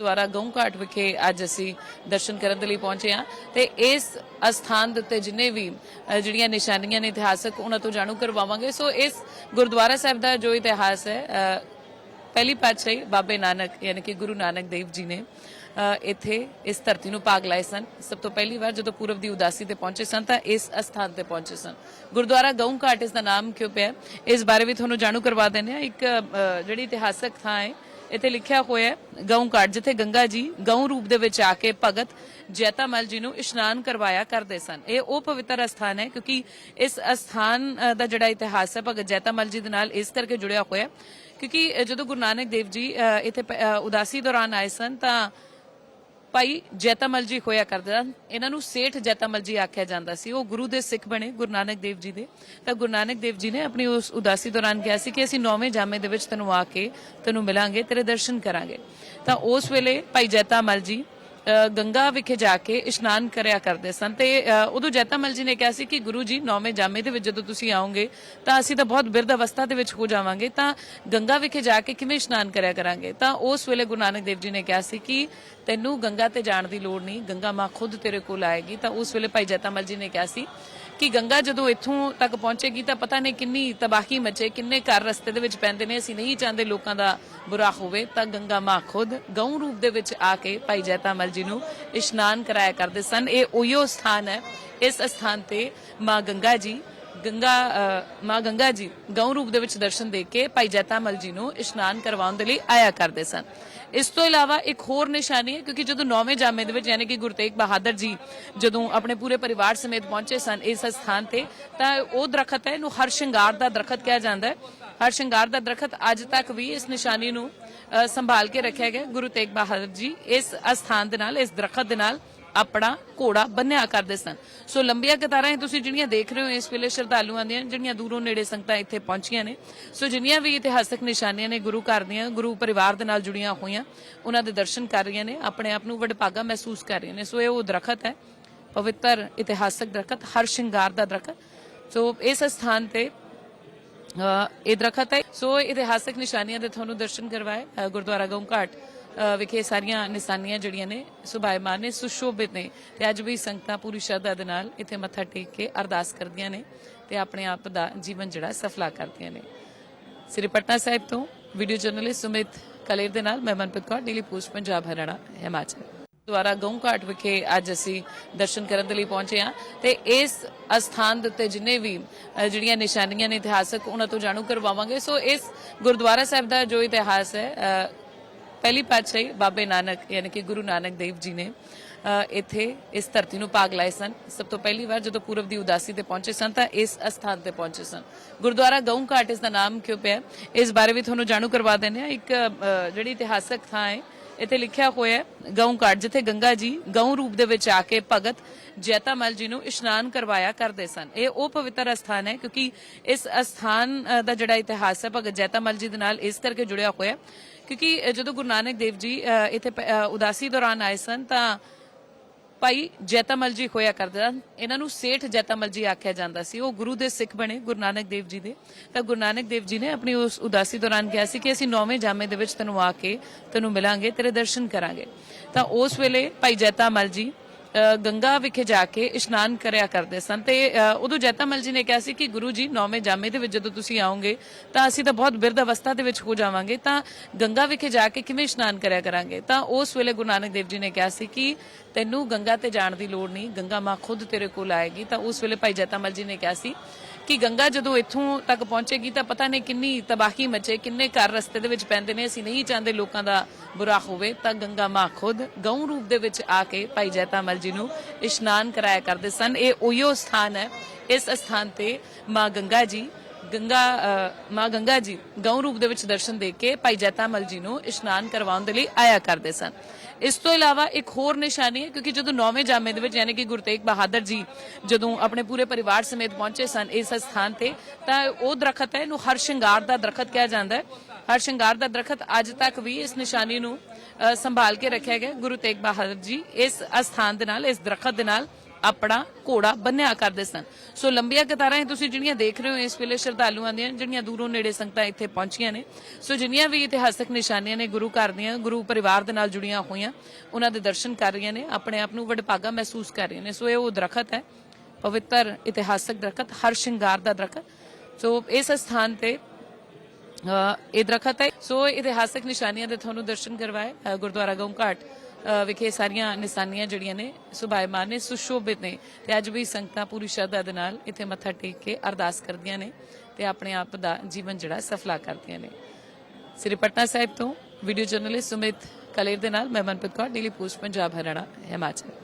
ਦੁਆਰਾ ਗਊ ਘਾਟ ਵਿਖੇ ਅੱਜ ਅਸੀਂ ਦਰਸ਼ਨ ਕਰਨ ਦੇ ਲਈ ਪਹੁੰਚੇ ਹਾਂ ਤੇ ਇਸ ਅਸਥਾਨ ਦੇ ਉੱਤੇ ਜਿੰਨੇ ਵੀ ਜਿਹੜੀਆਂ ਨਿਸ਼ਾਨੀਆਂ ਨੇ ਇਤਿਹਾਸਕ, ਉਹਨਾਂ ਤੋਂ ਜਾਣੂ ਕਰਵਾਵਾਂਗੇ। ਸੋ ਇਸ ਗੁਰਦੁਆਰਾ ਸਾਹਿਬ ਦਾ ਜੋ ਇਤਿਹਾਸ ਹੈ ਪਹਿਲੀ ਪਾਤਸ਼ਾਹੀ ਬਾਬੇ ਨਾਨਕ, ਯਾਨੀ ਕਿ ਗੁਰੂ ਨਾਨਕ ਦੇਵ ਜੀ ਨੇ ਇੱਥੇ ਇਸ ਧਰਤੀ ਨੂੰ ਪਾਗ ਲਾਏ ਸਨ। ਸਭ ਤੋਂ ਪਹਿਲੀ ਵਾਰ ਜਦੋਂ ਪੂਰਬ ਦੀ ਉਦਾਸੀ ਤੇ ਪਹੁੰਚੇ ਸਨ ਤਾਂ ਇਸ ਅਸਥਾਨ ਤੇ ਪਹੁੰਚੇ ਸਨ। ਗੁਰਦੁਆਰਾ ਗਊ ਘਾਟ ਇਸ ਦਾ ਨਾਮ ਕਿਉਂ ਪਿਆ ਇਸ ਬਾਰੇ ਵੀ ਤੁਹਾਨੂੰ ਜਾਣੂ ਕਰਵਾ ਦਿੰਦੇ ਆ ਇੱਕ ਜਿਹੜੀ ਇਤਿਹਾਸਕ ਥਾਂ ਹੈ ਇੱਥੇ ਲਿਖਿਆ ਹੋਇਆ ਹੈ ਗਊ ਘਾਟ ਜਿੱਥੇ ਗੰਗਾ ਜੀ ਗਊ ਰੂਪ ਦੇ ਵਿੱਚ ਆ ਕੇ ਭਗਤ ਜੈਤਾਮਲ ਜੀ ਨੂੰ ਇਸ਼ਨਾਨ ਕਰਵਾਇਆ ਕਰਦੇ ਸਨ। ਇਹ ਉਹ ਪਵਿੱਤਰ ਅਸਥਾਨ ਹੈ ਕਿਉਂਕਿ ਇਸ ਅਸਥਾਨ ਦਾ ਜਿਹੜਾ ਇਤਿਹਾਸ ਹੈ ਭਗਤ ਜੈਤਾਮਲ ਜੀ ਦੇ ਨਾਲ ਇਸ ਕਰਕੇ ਜੁੜਿਆ ਹੋਇਆ ਹੈ ਕਿਉਂਕਿ ਜਦੋਂ ਗੁਰੂ ਨਾਨਕ ਦੇਵ ਜੀ ਅ, ਇੱਥੇ ਉਦਾਸੀ ਦੌਰਾਨ ਆਏ ਸਨ ਤਾਂ ਭਾਈ ਜੈਤਾਮਲ ਜੀ ਹੋਇਆ ਕਰਦੇ ਸਨ ਇਹਨਾਂ ਨੂੰ ਸੇਠ ਜੈਤਾਮਲ ਜੀ ਆਖਿਆ ਜਾਂਦਾ ਸੀ। ਉਹ ਗੁਰੂ ਦੇ ਸਿੱਖ ਬਣੇ, ਗੁਰੂ ਨਾਨਕ ਦੇਵ ਜੀ ਦੇ। ਤਾਂ ਗੁਰੂ ਨਾਨਕ ਦੇਵ ਜੀ ਨੇ ਆਪਣੀ ਉਸ ਉਦਾਸੀ ਦੌਰਾਨ ਕਿਹਾ ਸੀ ਕਿ ਅਸੀਂ ਨੌਵੇਂ ਜਾਮੇ ਦੇ ਵਿੱਚ ਤੈਨੂੰ ਆ ਕੇ ਤੈਨੂੰ ਮਿਲਾਂਗੇ, ਤੇਰੇ ਦਰਸ਼ਨ ਕਰਾਂਗੇ। ਤਾਂ ਉਸ ਵੇਲੇ ਭਾਈ ਜੈਤਾਮਲ ਜੀ ਗੰਗਾ ਵਿਖੇ ਜਾ ਕੇ ਇਸ਼ਨਾਨ ਕਰਿਆ ਕਰਦੇ ਸਨ ਤੇ ਅ, ਉਦੋਂ ਜੈਤਾਮਲ ਜੀ ਨੇ ਕਿਹਾ ਸੀ ਕਿ ਗੁਰੂ ਜੀ ਨੌਵੇਂ ਜਾਮੇ ਦੇ ਵਿੱਚ ਜਦੋਂ ਤੁਸੀਂ ਆਓਗੇ ਤਾਂ ਅਸੀਂ ਤਾਂ ਬਹੁਤ ਬਿਰਧ ਅਵਸਥਾ ਦੇ ਵਿੱਚ ਹੋ ਜਾਵਾਂਗੇ ਤਾਂ ਗੰਗਾ ਵਿਖੇ ਜਾ ਕੇ ਕਿਵੇਂ ਇਸ਼ਨਾਨ ਕਰਿਆ ਕਰਾਂਗੇ? ਤਾਂ ਉਸ ਵੇਲੇ ਗੁਰੂ ਨਾਨਕ ਦੇਵ ਜੀ ਨੇ ਕਿਹਾ ਸੀ ਕਿ ਤੈਨੂੰ ਗੰਗਾ ਤੇ ਜਾਣ ਦੀ ਲੋੜ ਨਹੀਂ ਗੰਗਾ ਮਾਂ ਖੁਦ ਤੇਰੇ ਕੋਲ ਆਏਗੀ। ਤਾਂ ਉਸ ਵੇਲੇ ਭਾਈ ਜੈਤਾਮਲ ਜੀ ਨੇ ਕਿਹਾ ਸੀ ਕਿ ਗੰਗਾ ਜਦੋਂ ਇੱਥੋਂ ਤੱਕ ਪਹੁੰਚੇਗੀ ਤਾਂ ਪਤਾ ਨਹੀਂ ਕਿੰਨੀ ਤਬਾਹੀ ਮਚੇ, ਕਿੰਨੇ ਘਰ ਰਸਤੇ ਦੇ ਵਿੱਚ ਪੈਂਦੇ ਨੇ। ਅਸੀਂ ਨਹੀਂ ਚਾਹੁੰਦੇ ਲੋਕਾਂ ਦਾ ਬੁਰਾ ਹੋਵੇ, ਤਾਂ ਗੰਗਾ ਮਾਂ ਖੁਦ ਗਊ ਰੂਪ ਦੇ ਵਿੱਚ ਆ ਕੇ ਭਾਈ ਜੈਤਾ ਜੈਤਾਮਲ ਜੀ ਨੂੰ ਇਸ਼ਨਾਨ ਕਰਾਇਆ ਕਰਦੇ ਸਨ। ਇਹ ਉਹੀਓ ਸਥਾਨ ਹੈ। ਇਸ ਸਥਾਨ ਤੇ ਮਾਂ ਗੰਗਾ ਜੀ ਗੰਗਾ ਮਾਂ ਗੰਗਾ ਜੀ ਗਊ ਰੂਪ ਦੇ ਵਿੱਚ ਦਰਸ਼ਨ ਦੇ ਕੇ ਭਾਈ ਜੈਤਾਮਲ ਜੀ ਨੂੰ ਇਸ਼ਨਾਨ ਕਰਵਾਉਣ ਦੇ ਲਈ ਆਇਆ ਕਰਦੇ ਸਨ। ਇਸ ਤੋਂ ਇਲਾਵਾ ਇੱਕ ਹੋਰ ਨਿਸ਼ਾਨੀ ਹੈ, ਕਿਉਂਕਿ ਜਦੋਂ ਨੌਵੇਂ ਜਾਮੇ ਦੇ ਵਿੱਚ ਯਾਨੀ ਕਿ ਗੁਰੂ ਤੇਗ ਬਹਾਦਰ ਜੀ ਜਦੋਂ ਆਪਣੇ ਪੂਰੇ ਪਰਿਵਾਰ ਸਮੇਤ ਪਹੁੰਚੇ ਸਨ ਇਸ ਸਥਾਨ ਤੇ, ਤਾਂ ਉਹ ਦਰਖਤ ਹੈ, ਇਹਨੂੰ ਹਰ ਸ਼ਿੰਗਾਰ ਦਾ ਦਰਖਤ ਕਿਹਾ ਜਾਂਦਾ ਹੈ। ਹਰ ਸ਼ਿੰਗਾਰ ਦਾ ਦਰਖਤ ਅੱਜ ਤੱਕ ਵੀ ਇਸ ਨਿਸ਼ਾਨੀ ਨੂੰ ਸੰਭਾਲ ਕੇ ਰੱਖਿਆ ਗਿਆ। ਗੁਰੂ ਤੇਗ ਬਹਾਦਰ ਜੀ ਇਸ ਅਸਥਾਨ ਦੇ ਨਾਲ, ਇਸ ਦਰਖਤ ਦੇ ਨਾਲ ਆਪਣਾ ਘੋੜਾ ਬੰਨਿਆ ਕਰਦੇ ਸਨ। ਸੋ ਲੰਬੀਆਂ ਕਤਾਰਾਂ ਇਹ ਤੁਸੀਂ ਜਿਹੜੀਆਂ ਦੇਖ ਰਹੇ ਹੋ ਇਸ ਵੇਲੇ ਸ਼ਰਧਾਲੂਆਂ ਦੀਆਂ, ਜਿਹੜੀਆਂ ਦੂਰੋਂ ਨੇੜੇ ਸੰਗਤਾਂ ਇੱਥੇ ਪਹੁੰਚੀਆਂ ਨੇ। ਸੋ ਜਿੰਨੀਆਂ ਵੀ ਇਤਿਹਾਸਕ ਨਿਸ਼ਾਨੀਆਂ ਨੇ ਗੁਰੂ ਘਰ ਦੀਆਂ, ਗੁਰੂ ਪਰਿਵਾਰ ਦੇ ਨਾਲ ਜੁੜੀਆਂ ਹੋਈਆਂ, ਉਹਨਾਂ ਦੇ ਦਰਸ਼ਨ ਕਰ ਰਹੀਆਂ ਨੇ, ਆਪਣੇ ਆਪ ਨੂੰ ਵਡਭਾਗਾ ਮਹਿਸੂਸ ਕਰ ਰਹੀਆਂ ਨੇ। ਸੋ ਇਹ ਉਹ ਦਰਖਤ ਹੈ, ਪਵਿੱਤਰ ਇਤਿਹਾਸਕ ਦਰਖਤ, ਹਰ ਸ਼ਿੰਗਾਰ ਦਾ ਦਰਖਤ। ਸੋ ਇਸ ਸਥਾਨ ਤੇ ਇਹ ਦਰਖਤ ਹੈ। ਸੋ ਇਤਿਹਾਸਕ ਨਿਸ਼ਾਨੀਆਂ ਦੇ ਤੁਹਾਨੂੰ ਦਰਸ਼ਨ ਕਰਵਾਏ ਗੁਰਦੁਆਰਾ ਗਊ ਘਾਟ ਵਿਖੇ ਸਾਰੀਆਂ ਨਿਸ਼ਾਨੀਆਂ ਜਿਹੜੀਆਂ ਨੇ ਸੁਭਾਇਮਾਨ ਨੇ, ਸੁਸ਼ੋਭਿਤ ਨੇ ਤੇ ਅੱਜ ਵੀ ਸੰਗਤਾਂ ਪੂਰੀ ਸ਼ਰਧਾ ਦੇ ਨਾਲ ਇੱਥੇ ਮੱਥਾ ਟੇਕ ਕੇ ਅਰਦਾਸ ਕਰਦੀਆਂ ਨੇ ਤੇ ਆਪਣੇ ਆਪ ਦਾ ਜੀਵਨ ਜਿਹੜਾ ਸਫਲਾ ਕਰਦੀਆਂ ਨੇ। ਸ੍ਰੀ ਪਟਨਾ ਸਾਹਿਬ ਤੋਂ ਵੀਡੀਓ ਜਰਨਲਿਸਟ ਸੁਮਿਤ ਕਲੇਰ ਦੇ ਨਾਲ ਮੈਂ ਮਨਪ੍ਰੀਤ ਕੌਰ ਡੇਲੀ ਪੋਸਟ ਪੰਜਾਬ, ਹਰਿਆਣਾ, ਹਿਮਾਚਲ। ਦੁਆਰਾ ਗਊ ਘਾਟ ਵਿਖੇ ਅੱਜ ਅਸੀਂ ਦਰਸ਼ਨ ਕਰਨ ਦੇ ਲਈ ਪਹੁੰਚੇ ਹਾਂ ਤੇ ਇਸ ਅਸਥਾਨ ਦੇ ਉੱਤੇ ਜਿੰਨੇ ਵੀ ਜਿਹੜੀਆਂ ਨਿਸ਼ਾਨੀਆਂ ਨੇ ਇਤਿਹਾਸਕ, ਉਹਨਾਂ ਤੋਂ ਜਾਣੂ ਕਰਵਾਵਾਂਗੇ। ਸੋ ਇਸ ਗੁਰਦੁਆਰਾ ਸਾਹਿਬ ਦਾ ਜੋ ਇਤਿਹਾਸ ਹੈ ਪਹਿਲੀ ਪਾਤਸ਼ਾਹੀ ਬਾਬੇ ਨਾਨਕ, ਯਾਨੀ ਕਿ ਗੁਰੂ ਨਾਨਕ ਦੇਵ ਜੀ ਨੇ ਇੱਥੇ ਇਸ ਧਰਤੀ ਨੂੰ ਭਾਗ ਲਾਏ ਸਨ। ਸਭ ਤੋਂ ਪਹਿਲੀ ਵਾਰ ਜਦੋਂ ਪੂਰਬ ਦੀ ਉਦਾਸੀ ਤੇ ਪਹੁੰਚੇ ਸਨ ਤਾਂ ਇਸ ਅਸਥਾਨ ਤੇ ਪਹੁੰਚੇ ਸਨ। ਗੁਰਦੁਆਰਾ ਗਊ ਘਾਟ ਇਸ ਦਾ ਨਾਮ ਕਿਉਂ ਪਿਆ? ਇਸ ਬਾਰੇ ਵੀ ਤੁਹਾਨੂੰ ਜਾਣੂ ਕਰਵਾ ਦਿੰਦੇ ਹਾਂ। ਇੱਕ ਜਿਹੜੀ ਇਤਿਹਾਸਕ ਥਾਂ ਹੈ, ਇੱਥੇ ਲਿਖਿਆ ਹੋਇਆ ਹੈ, ਗਊ ਘਾਟ, ਜਿੱਥੇ ਗੰਗਾ ਜੀ ਗਊ ਰੂਪ ਦੇ ਵਿੱਚ ਆ ਕੇ ਭਗਤ ਜੈਤਾਮਲ ਜੀ ਨੂੰ ਇਸ਼ਨਾਨ ਕਰਵਾਇਆ ਕਰਦੇ ਸਨ। ਇਹ ਉਹ ਪਵਿੱਤਰ ਅਸਥਾਨ ਹੈ ਕਿਉਂਕਿ ਇਸ ਅਸਥਾਨ ਦਾ ਜਿਹੜਾ ਇਤਿਹਾਸ ਹੈ, ਭਗਤ ਜੈਤਾਮਲ ਜੀ ਦੇ ਨਾਲ ਇਸ ਕਰਕੇ ਜੁੜਿਆ ਹੋਇਆ ਕਿਉਂਕਿ ਜਦੋਂ ਗੁਰੂ ਨਾਨਕ ਦੇਵ ਜੀ ਇੱਥੇ ਉਦਾਸੀ ਦੌਰਾਨ ਆਏ ਸਨ, ਤਾਂ ਭਾਈ ਜੈਤਾਮਲ ਜੀ ਹੋਇਆ ਕਰਦੇ ਸਨ। ਇਹਨਾਂ ਨੂੰ ਸੇਠ ਜੈਤਾਮਲ ਜੀ ਆਖਿਆ ਜਾਂਦਾ ਸੀ। ਉਹ ਗੁਰੂ ਦੇ ਸਿੱਖ ਬਣੇ, ਗੁਰੂ ਨਾਨਕ ਦੇਵ ਜੀ ਦੇ। ਤਾਂ ਗੁਰੂ ਨਾਨਕ ਦੇਵ ਜੀ ਨੇ ਆਪਣੀ ਉਸ ਉਦਾਸੀ ਦੌਰਾਨ ਕਿਹਾ ਸੀ ਕਿ ਅਸੀਂ ਨੌਵੇਂ ਜਾਮੇ ਦੇ ਵਿੱਚ ਤੈਨੂੰ ਆ ਕੇ ਤੈਨੂੰ ਮਿਲਾਂਗੇ, ਤੇਰੇ ਦਰਸ਼ਨ ਕਰਾਂਗੇ। ਤਾਂ ਉਸ ਵੇਲੇ ਭਾਈ ਜੈਤਾਮਲ ਜੀ ਗੰਗਾ ਵਿਖੇ ਜਾ ਕੇ ਇਸ਼ਨਾਨ ਕਰਿਆ ਕਰਦੇ ਸਨ। ਤੇ ਅ, ਉਦੋਂ ਜੈਤਾਮਲ ਜੀ ਨੇ ਕਿਹਾ ਸੀ ਕਿ ਗੁਰੂ ਜੀ ਨੌਵੇਂ ਜਾਮੇ ਦੇ ਵਿੱਚ ਜਦੋਂ ਤੁਸੀਂ ਆਓਗੇ ਤਾਂ ਅਸੀਂ ਤਾਂ ਬਹੁਤ ਬਿਰਧ ਅਵਸਥਾ ਦੇ ਵਿੱਚ ਹੋ ਜਾਵਾਂਗੇ। ਤਾਂ ਗੰਗਾ ਵਿਖੇ ਜਾ ਕੇ ਕਿਵੇਂ ਇਸ਼ਨਾਨ ਕਰਿਆ ਕਰਾਂਗੇ? ਤਾਂ ਉਸ ਵੇਲੇ ਗੁਰੂ ਨਾਨਕ ਦੇਵ ਜੀ ਨੇ ਕਿਹਾ ਸੀ ਕਿ ਤੈਨੂੰ ਗੰਗਾ ਤੇ ਜਾਣ ਦੀ ਲੋੜ ਨਹੀਂ ਗੰਗਾ ਮਾਂ ਖੁਦ ਤੇਰੇ ਕੋਲ ਆਏਗੀ। ਤਾਂ ਉਸ ਵੇਲੇ ਭਾਈ ਜੈਤਾਮਲ ਜੀ ਨੇ ਕਿਹਾ ਸੀ ਕਿ ਗੰਗਾ ਜਦੋਂ ਇੱਥੋਂ ਤੱਕ ਪਹੁੰਚੇਗੀ ਤਾਂ ਪਤਾ ਨਹੀਂ ਕਿੰਨੀ ਤਬਾਹੀ ਮਚੇ, ਕਿੰਨੇ ਘਰ ਰਸਤੇ ਦੇ ਵਿੱਚ ਪੈਂਦੇ ਨੇ। ਅਸੀਂ ਨਹੀਂ ਚਾਹੁੰਦੇ ਲੋਕਾਂ ਦਾ ਬੁਰਾ ਹੋਵੇ। ਤਾਂ ਗੰਗਾ ਮਾਂ ਖੁਦ ਗਊ ਰੂਪ ਦੇ ਵਿੱਚ ਆ ਕੇ ਭਾਈ ਜੈਤਾ ਜੈਤਾਮਲ ਜੀ ਨੂੰ ਇਸ਼ਨਾਨ ਕਰਾਇਆ ਕਰਦੇ ਸਨ। ਇਹ ਉਹੀਓ ਸਥਾਨ ਹੈ। ਇਸ ਸਥਾਨ ਤੇ ਮਾਂ ਗੰਗਾ ਜੀ ਗੰਗਾ ਮਾਂ ਗੰਗਾ ਜੀ, ਗਊ ਰੂਪ ਦੇ ਵਿੱਚ ਦਰਸ਼ਨ ਦੇ ਕੇ ਭਾਈ ਜੈਤਾਮਲ ਜੀ ਨੂੰ ਇਸ਼ਨਾਨ ਕਰਵਾਉਣ ਦੇ ਲਈ ਆਇਆ ਕਰਦੇ ਸਨ। ਇਸ ਤੋਂ ਇਲਾਵਾ ਇੱਕ ਹੋਰ ਨਿਸ਼ਾਨੀ ਹੈ, ਕਿਉਂਕਿ ਜਦੋਂ ਨੌਵੇਂ ਜਾਮੇ ਦੇ ਵਿੱਚ, ਯਾਨੀ ਕਿ ਗੁਰੂ ਤੇਗ ਬਹਾਦਰ ਜੀ ਜਦੋਂ ਆਪਣੇ ਪੂਰੇ ਪਰਿਵਾਰ ਸਮੇਤ ਪਹੁੰਚੇ ਸਨ ਇਸ ਸਥਾਨ ਤੇ, ਤਾਂ ਉਹ ਦਰਖਤ ਹੈ, ਇਹਨੂੰ ਹਰ ਸ਼ਿੰਗਾਰ ਦਾ ਦਰਖਤ ਕਿਹਾ ਜਾਂਦਾ ਹੈ। ਹਰ ਸ਼ਿੰਗਾਰ ਦਾ ਦਰਖਤ ਅੱਜ ਤੱਕ ਵੀ ਇਸ ਨਿਸ਼ਾਨੀ ਨੂੰ ਸੰਭਾਲ ਕੇ ਰੱਖਿਆ ਗਿਆ ਗੁਰੂ ਤੇਗ ਬਹਾਦਰ ਜੀ ਇਸ ਅਸਥਾਨ ਦੇ ਨਾਲ, ਇਸ ਦਰਖਤ ਦੇ ਨਾਲ ਆਪਣਾ ਘੋੜਾ ਬੰਨਿਆ ਕਰਦੇ ਸਨ। ਸੋ ਲੰਬੀਆਂ ਕਤਾਰਾਂ ਇਹ ਤੁਸੀਂ ਜਿਹੜੀਆਂ ਦੇਖ ਰਹੇ ਹੋ ਇਸ ਵੇਲੇ ਸ਼ਰਧਾਲੂਆਂ ਦੀਆਂ, ਜਿਹੜੀਆਂ ਦੂਰੋਂ ਨੇੜੇ ਸੰਗਤਾਂ ਇੱਥੇ ਪਹੁੰਚੀਆਂ ਨੇ। ਸੋ ਜਿੰਨੀਆਂ ਵੀ ਇਤਿਹਾਸਕ ਨਿਸ਼ਾਨੀਆਂ ਨੇ ਗੁਰੂ ਘਰ ਦੀਆਂ, ਗੁਰੂ ਪਰਿਵਾਰ ਦੇ ਨਾਲ ਜੁੜੀਆਂ ਹੋਈਆਂ, ਉਹਨਾਂ ਦੇ ਦਰਸ਼ਨ ਕਰ ਰਹੀਆਂ ਨੇ, ਆਪਣੇ ਆਪ ਨੂੰ ਵਡਭਾਗਾ ਮਹਿਸੂਸ ਕਰ ਰਹੀਆਂ ਨੇ। ਸੋ ਇਹ ਉਹ ਦਰਖਤ ਹੈ, ਪਵਿੱਤਰ ਇਤਿਹਾਸਕ ਦਰਖਤ, ਹਰ ਸ਼ਿੰਗਾਰ ਦਾ ਦਰਖਤ। ਸੋ ਇਸ ਸਥਾਨ ਤੇ ਇਹ ਦਰਖਤ ਹੈ। ਸੋ ਇਤਿਹਾਸਕ ਨਿਸ਼ਾਨੀਆਂ ਦੇ ਤੁਹਾਨੂੰ ਦਰਸ਼ਨ ਕਰਵਾਏ ਗੁਰਦੁਆਰਾ ਗਊ ਘਾਟ ਵਿਖੇ ਸਾਰੀਆਂ ਨਿਸ਼ਾਨੀਆਂ ਜਿਹੜੀਆਂ ਨੇ, ਸੁਭਾਇਮਾਨ ਨੇ, ਸੁਸ਼ੋਭਿਤ ਨੇ ਤੇ ਅੱਜ ਵੀ ਸੰਗਤਾਂ ਪੂਰੀ ਸ਼ਰਧਾ ਦੇ ਨਾਲ ਇੱਥੇ ਮੱਥਾ ਟੇਕ ਕੇ ਅਰਦਾਸ ਕਰਦੀਆਂ ਨੇ ਤੇ ਆਪਣੇ ਆਪ ਦਾ ਜੀਵਨ ਜਿਹੜਾ ਸਫਲਾ ਕਰਦੀਆਂ ਨੇ। ਸ੍ਰੀ ਪਟਨਾ ਸਾਹਿਬ ਤੋਂ ਵੀਡੀਓ ਜਰਨਲਿਸਟ ਸੁਮਿਤ ਕਲੇਰ ਦੇ ਨਾਲ ਮੈਂ ਮਨਪ੍ਰੀਤ ਕੌਰ ਡੇਲੀ ਪੋਸਟ ਪੰਜਾਬ, ਹਰਿਆਣਾ ਹਿਮਾਚਲ